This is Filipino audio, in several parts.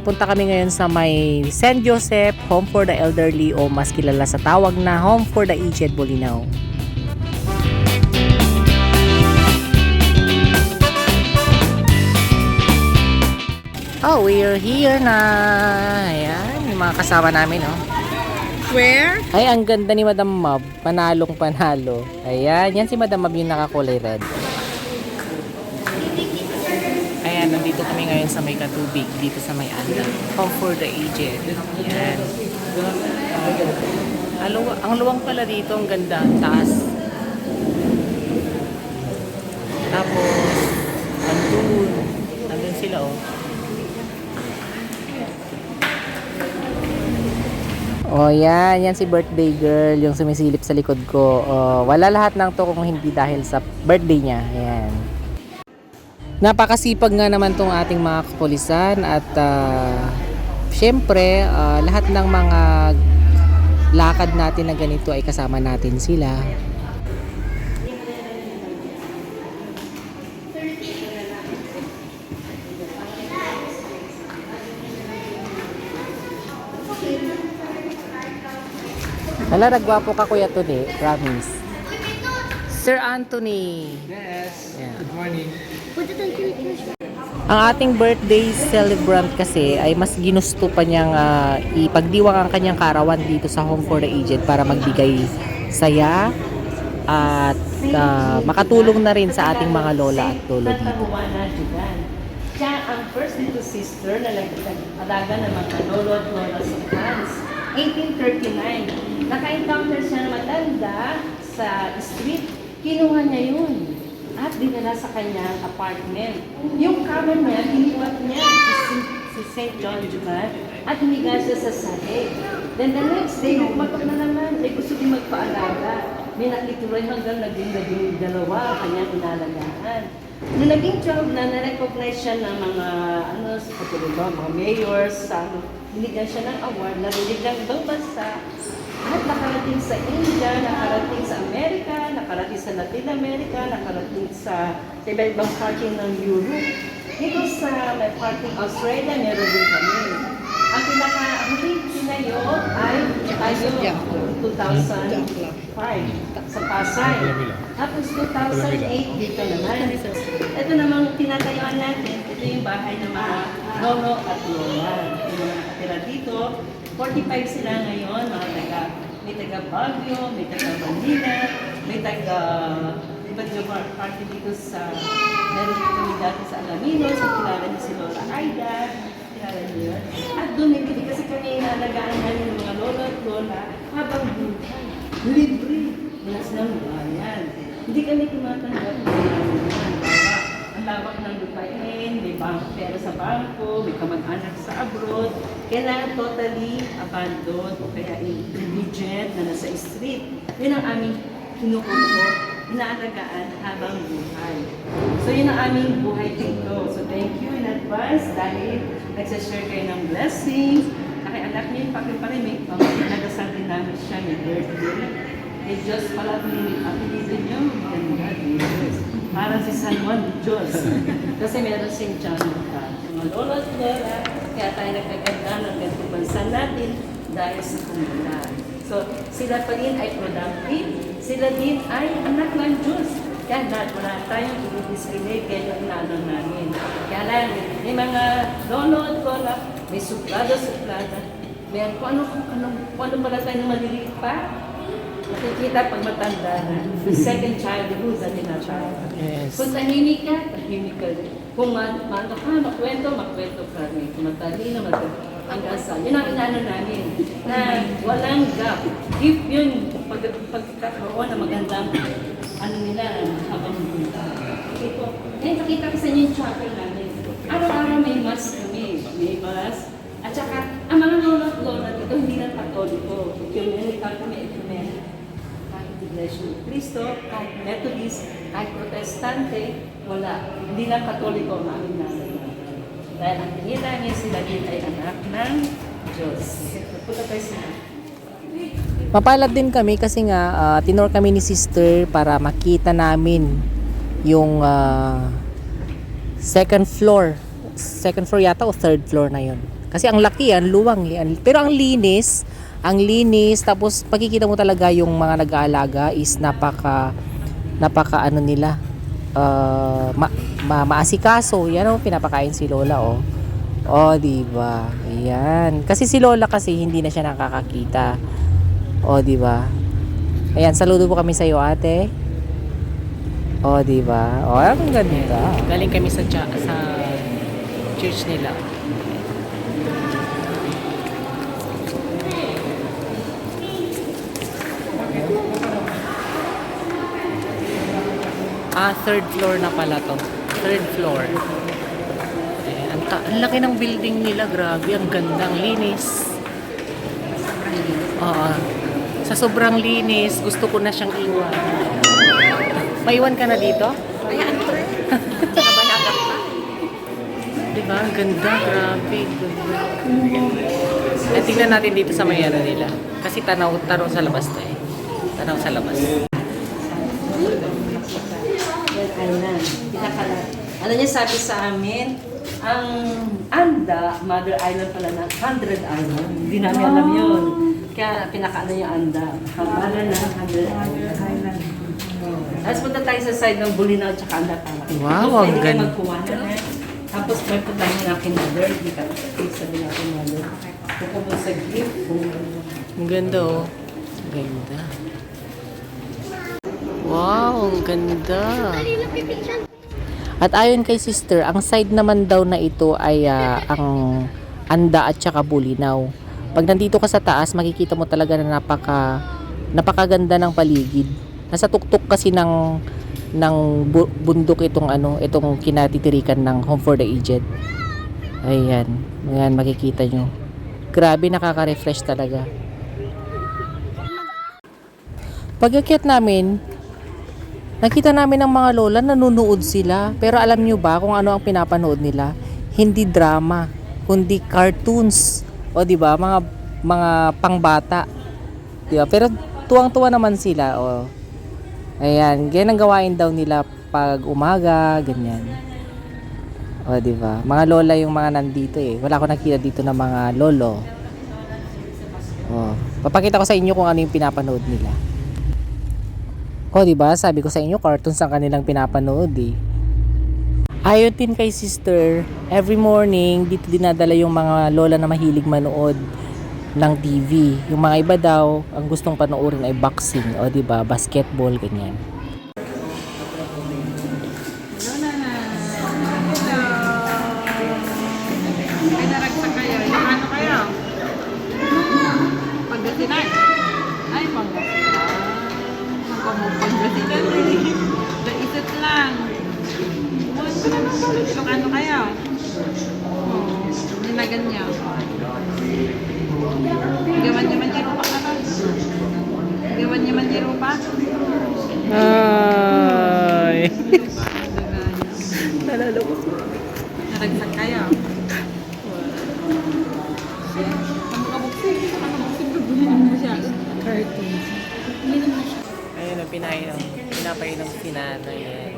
Papunta kami ngayon sa may St. Joseph Home for the Elderly o mas kilala sa tawag na Home for the Aged Bolinao. Oh, we're here na. Ayan, yung mga kasama namin, oh. Where? Ay, ang ganda ni Madam Mab. Panalong panalo. Ayan, yan si Madam Mab yung nakakulay red. Ayan, nandito kami ngayon sa may katubig, dito sa may anda. Home for the aged. Ayan. Ang luwa- ang luwang pala dito, ang ganda, ang taas. Tapos, andun, andun sila oh. Oh, yan. Yan si birthday girl, yung sumisilip sa likod ko. Oh, wala lahat ng to kung hindi dahil sa birthday niya. Ayan. Napakasipag nga naman tong ating mga kapulisan at ah, syempre, ah, lahat ng mga lakad natin na ganito ay kasama natin sila. Hala, nagwapo ka Kuya Tony. Promise. Sir Anthony. Yes. Yeah. Good morning. Ang ating birthday celebrant kasi ay mas ginusto pa niyang ah, ipagdiwang ang kanyang karawan dito sa Home for the Aged para magbigay saya at ah, makatulong na rin sa ating mga lola at lolo dito. Siya ang first little sister na nag-alaga ng mga lolo at lola sa France. 1839. Naka-encounter siya ng matanda sa street. Kinuha niya yun at dinala sa kanyang apartment. Yung kama niya, iniwan niya si, si St. John Juban at humiga siya sa sahig. Then the next day, pumatok na naman. Eh, gusto din magpaalaga. May nakituloy hanggang naging naging dalawa ang kanyang inalagaan. Nung naging 12 na, na-recognize siya ng mga, ano, sa ba, mga mayors, sa ano, binigyan siya ng award, narinig ng ibang bansa, at nakarating sa India, nakarating sa Amerika, nakarating sa Latin America, nakarating sa sa iba-ibang party ng Europe. Dito sa may party Australia, meron din kami. Ang pinaka-huling tinayo ay tayo 2005 sa Pasay. Tapos 2008 dito naman. Ito namang tinatayuan natin, ito yung bahay ng mga lolo at lola. Yung mga nakatira dito, 45 sila ngayon, mga taga, may taga Baguio, may taga Manila, may taga, iba't ibang party dito sa, meron dito kami dati sa Alaminos, at kilala niyo si Lola Aida, kilala niyo yun. At doon, hindi kasi kami inalagaan namin ng mga lolo at lola habang buhay. Libre. Wala silang bayan. Hindi kami tumatanggap ng bayan. Ang lawak ng lupain, may bangko pera sa bangko, may kamag-anak sa abroad. Kailangan totally abandoned o kaya indigent na nasa street. Yun ang aming kinukumport, inaalagaan habang buhay. So yun ang aming buhay dito. So thank you in advance dahil nagsashare kayo ng blessings. Kaya anak niyo, pakiparin, may nagasal din namin siya, may birthday. Eh, Diyos pala ang apelido niyo, ganda, Jesus. Parang si San Juan Diyos. Kasi meron siyang. Mga lolo at lola, kaya tayo nagkaganda ng ganito bansa natin dahil sa komunidad. So, sila pa rin ay productive, sila din ay anak ng Diyos. Kaya lahat wala tayong i-discriminate kaya yung inano namin. Kaya lang, may mga lolo at lola, may suplada-suplada. May kung ano, kung ano, kung ano pala tayo na maliliit pa, Nakikita pag matanda na. The second childhood na tinatawag. Yes. Kung tahimik ka, tahimik ka rin. Kung ma maano ka, makwento, makwento ka rin. Kung matalino, matalino. Hanggang sa, yun ang inano namin. Na walang gap. If yun, pag, pagkakaroon na magandang ano nila, habang buhay. Ito, eh, nakita ko sa inyo yung chapel namin. Araw-araw may mass kami. May mass. At saka, ang mga lola at lola dito, hindi lang katoliko. Ecumenical kami, ecumenical Iglesia ni Cristo, kahit Methodist, kahit Protestante, wala. Hindi lang Katoliko ang aming nalaman. Dahil ang tingin sila din ay anak ng Diyos. Punta tayo sa Mapalad din kami kasi nga ah, tinor kami ni sister para makita namin yung ah, second floor second floor yata o third floor na yun. Kasi ang laki yan, luwang yan. Pero ang linis, ang linis, tapos pagkikita mo talaga yung mga nag-aalaga is napaka, napaka ano nila, uh, ma, ma, maasikaso. Yan o, pinapakain si Lola o. O, di ba? Ayan. Kasi si Lola kasi hindi na siya nakakakita. O, di ba? Ayan, saludo po kami sa iyo, ate. O, di ba? O, ang ganda. Galing kami sa sa church nila. Ah, third floor na pala to. Third floor. Eh, ang, laki ng building nila, grabe. Ang ganda, ang linis. Oo. Sa sobrang linis, gusto ko na siyang iwan. Maiwan ka na dito? Ayan, Nabanagat pa. Diba? Ang ganda, grabe. Ganda. Eh, tingnan natin dito sa mayara nila. Kasi tanaw, tanaw sa labas to eh. Tanaw sa labas. Island. Pinakala. Ano niya sabi sa amin, ang Anda, Mother Island pala na 100 Island. Hindi namin alam yun. Kaya pinakaano yung Anda. Mother na 100 Island. Tapos punta tayo sa side ng Bulinaw at Anda Tama. Wow, ang ganda. magkuha na eh. Tapos may punta niyo na akin mother. Hindi ka sabi na akin mother. Po sa gift. Ang ganda oh. Ang ganda. Wow, ang ganda. At ayon kay sister, ang side naman daw na ito ay ah, ang anda at saka bulinaw. Pag nandito ka sa taas, makikita mo talaga na napaka napakaganda ng paligid. Nasa tuktok kasi ng ng bu- bundok itong ano, itong kinatitirikan ng Home for the Aged. Ayan, ayan makikita nyo. Grabe nakaka-refresh talaga. Pagkakit namin, nakita namin ng mga lola nanonood sila. Pero alam nyo ba kung ano ang pinapanood nila? Hindi drama, kundi cartoons. O di ba mga mga pangbata. Di ba? Pero tuwang-tuwa naman sila. O. Ayan, ganyan ang gawain daw nila pag umaga, ganyan. O, di ba? Mga lola yung mga nandito eh. Wala ko nakita dito ng mga lolo. O, papakita ko sa inyo kung ano yung pinapanood nila. O, di ba? Sabi ko sa inyo, cartoons ang kanilang pinapanood eh. Ayon din kay sister, every morning, dito dinadala yung mga lola na mahilig manood ng TV. Yung mga iba daw, ang gustong panoorin ay boxing, o di ba? Basketball, ganyan. Mo siya. Cartoons. Ayun ang pinainom. Pinapainom si nanay.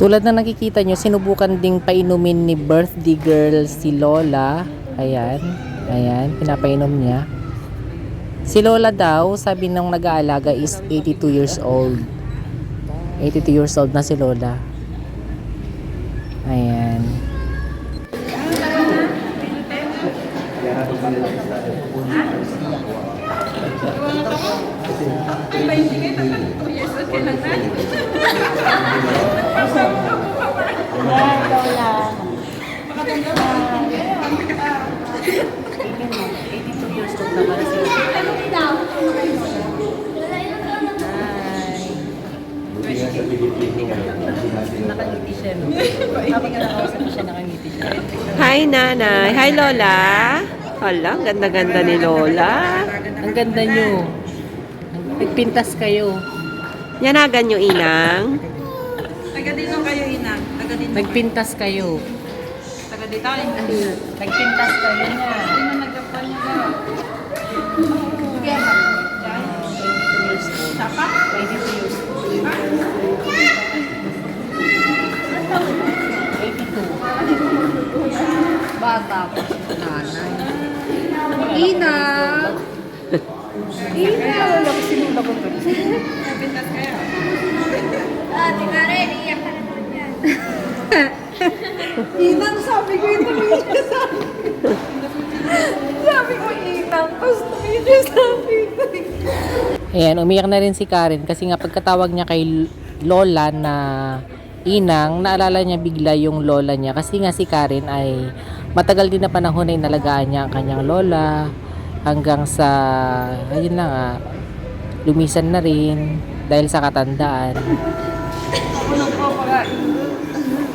Tulad na nakikita nyo, sinubukan ding painumin ni birthday girl si Lola. Ayan, ayan, pinapainom niya. Si Lola daw, sabi nung nag-aalaga is 82 years old. 82 years old na si Lola. Ayan. Nakangiti siya, no? Habang nakakausap siya, nakangiti siya. Hi, Nanay. Hi, Lola. Hala, ganda-ganda ni Lola. Ang ganda nyo. Nagpintas kayo. Yanagan nyo, Inang. Taga dito kayo, Ina. Taga dito. Nagpintas kayo. Taga dito. Nagpintas kayo nga. Sino nagkapan niya ba? Sapa? 22 years old. Bata pa si nanay. Ina! Ina! Wala ko sinula ko Kapintas kayo. Inang, sabi ko ito niya sabi. sabi ko, Inang, gusto niya sabi ko. Ayan, umiyak na rin si Karen kasi nga pagkatawag niya kay Lola na inang, naalala niya bigla yung lola niya kasi nga si Karen ay matagal din na panahon na inalagaan niya ang kanyang lola hanggang sa, ayun na nga, lumisan na rin dahil sa katandaan.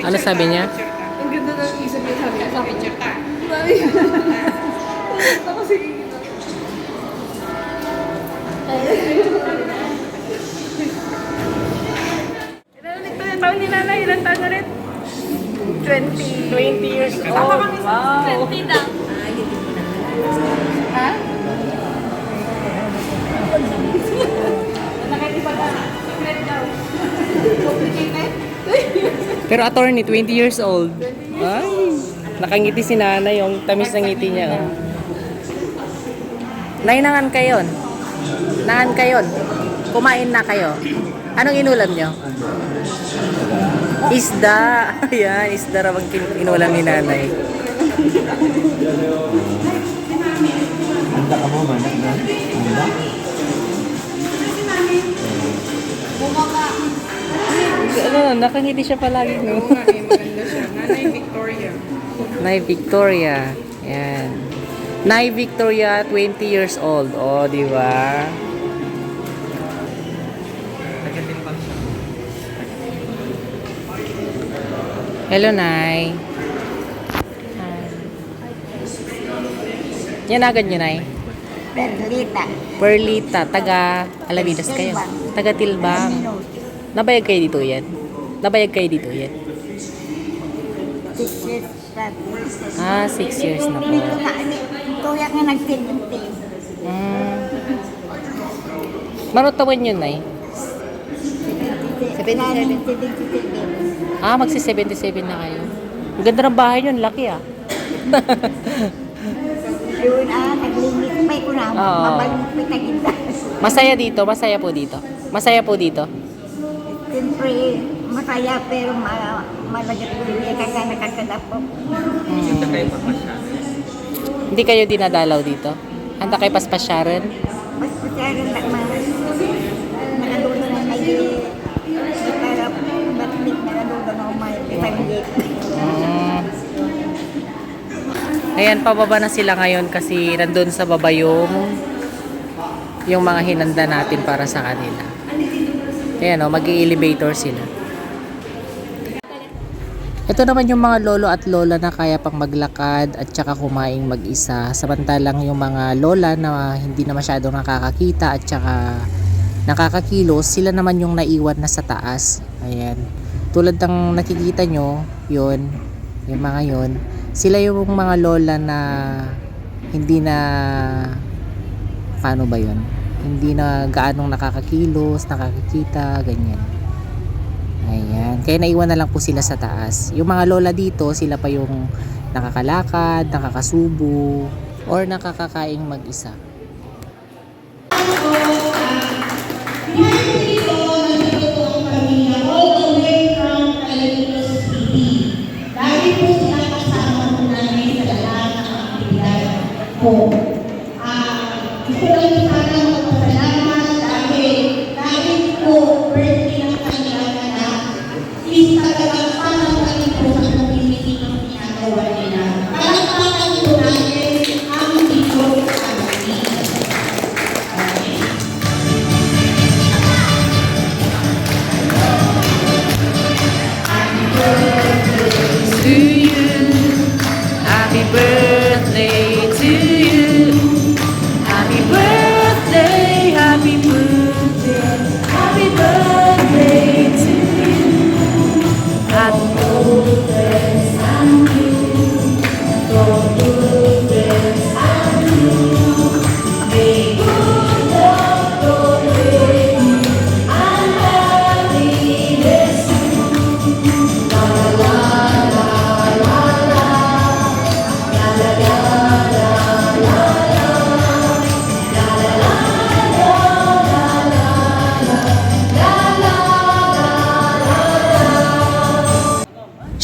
Ano sabi niya? Ang ganda ng isip niya sabi ko. Picture ta. Ako sige. Ilan na taon ni nanay? Ilan taon ulit? 20. 20 years Wow. Wow. 20 daw. Ha? Secret daw. Complicated? Pero attorney, 20 years old. Ay, nakangiti si nanay yung tamis ng ngiti niya. Oh. Nay, nangan kayo. Nangan kayo. Kumain na kayo. Anong inulam nyo? Isda. Ayan, isda raw ang kin- inulam ni nanay. Handa ka mo, na? Handa? Ano, nakangiti siya palagi. No? Oo nga eh, maganda siya. Nanay Victoria. Nay Victoria. Ayan. Nay Victoria, 20 years old. O, di ba? Hello, Nay. Yan agad nyo, Nay. Perlita. Perlita, taga Alavidas kayo. Taga Tilbang. Nabayag kayo dito yan? Nabayag kayo dito yan? Six years. Ah, 6 years na po. Dito tuyak nga nagtintin. Mm. Marutawan yun, Nay. 77. Ah, magsi 77 na kayo. Ang ganda ng bahay yun, laki ah. Yun ah, naglimit pa ko na. Oo. Mabalik pa taginda. Masaya dito, masaya po dito. Masaya po dito. Siyempre, masaya pero ma malagat ko niya kaya nakakadapok. Hindi kayo dinadalaw dito? Handa kay paspasyaran? Mas pasyaran na mga nakadulo na may para matlik na nakadulo na may pitanggit. Mm. Ayan, pababa na sila ngayon kasi nandun sa baba yung yung mga hinanda natin para sa kanila. Ayan o, mag-elevator sila. Ito naman yung mga lolo at lola na kaya pang maglakad at saka kumain mag-isa. Samantalang yung mga lola na hindi na masyadong nakakakita at saka nakakakilos, sila naman yung naiwan na sa taas. Ayan. Tulad ng nakikita nyo, yun, yung mga yun, sila yung mga lola na hindi na paano ba yun? Hindi na gaanong nakakakilos, nakakikita, ganyan. Ayan. Kaya naiwan na lang po sila sa taas. Yung mga lola dito, sila pa yung nakakalakad, nakakasubo, or nakakakaing mag-isa.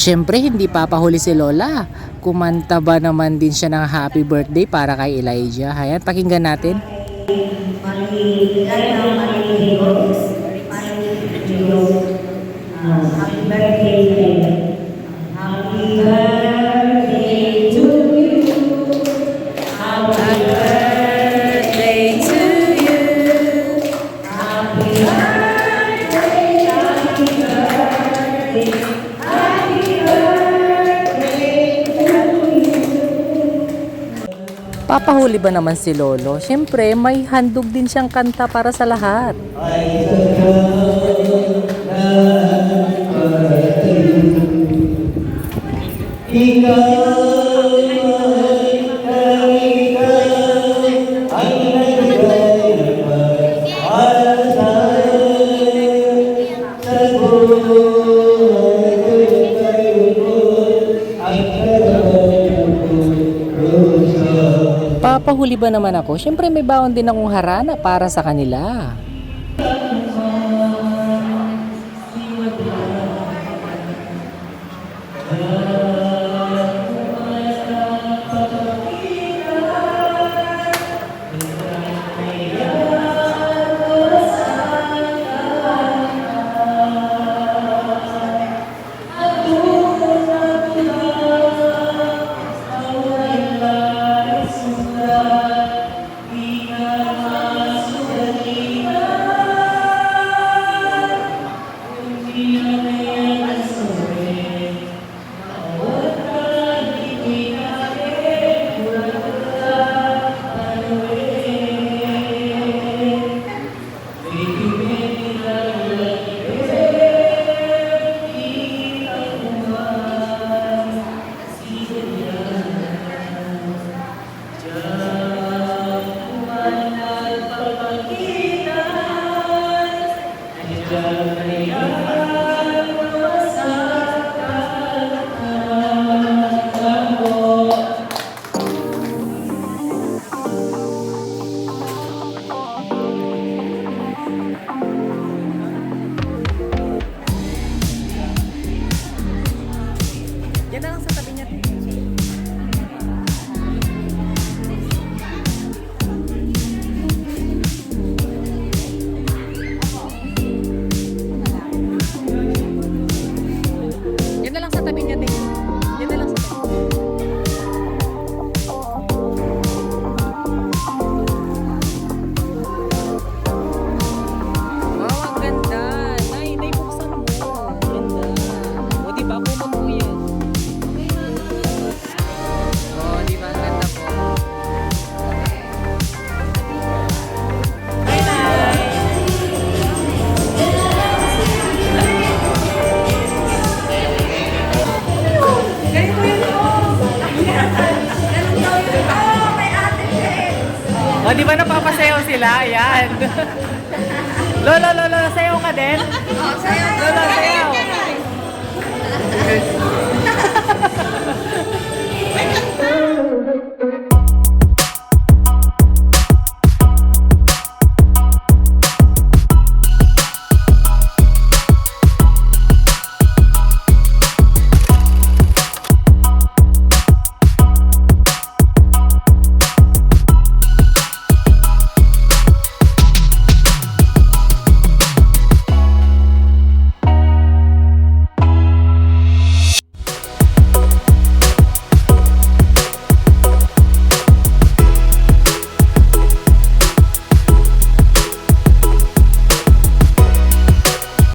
Syempre, hindi papahuli si Lola. Kumanta ba naman din siya ng happy birthday para kay Elijah? Ayan, pakinggan natin. Papahuli ba naman si Lolo? Syempre, may handog din siyang kanta para sa lahat. Papahuli ba naman ako? Syempre, may baon din akong harana para sa kanila.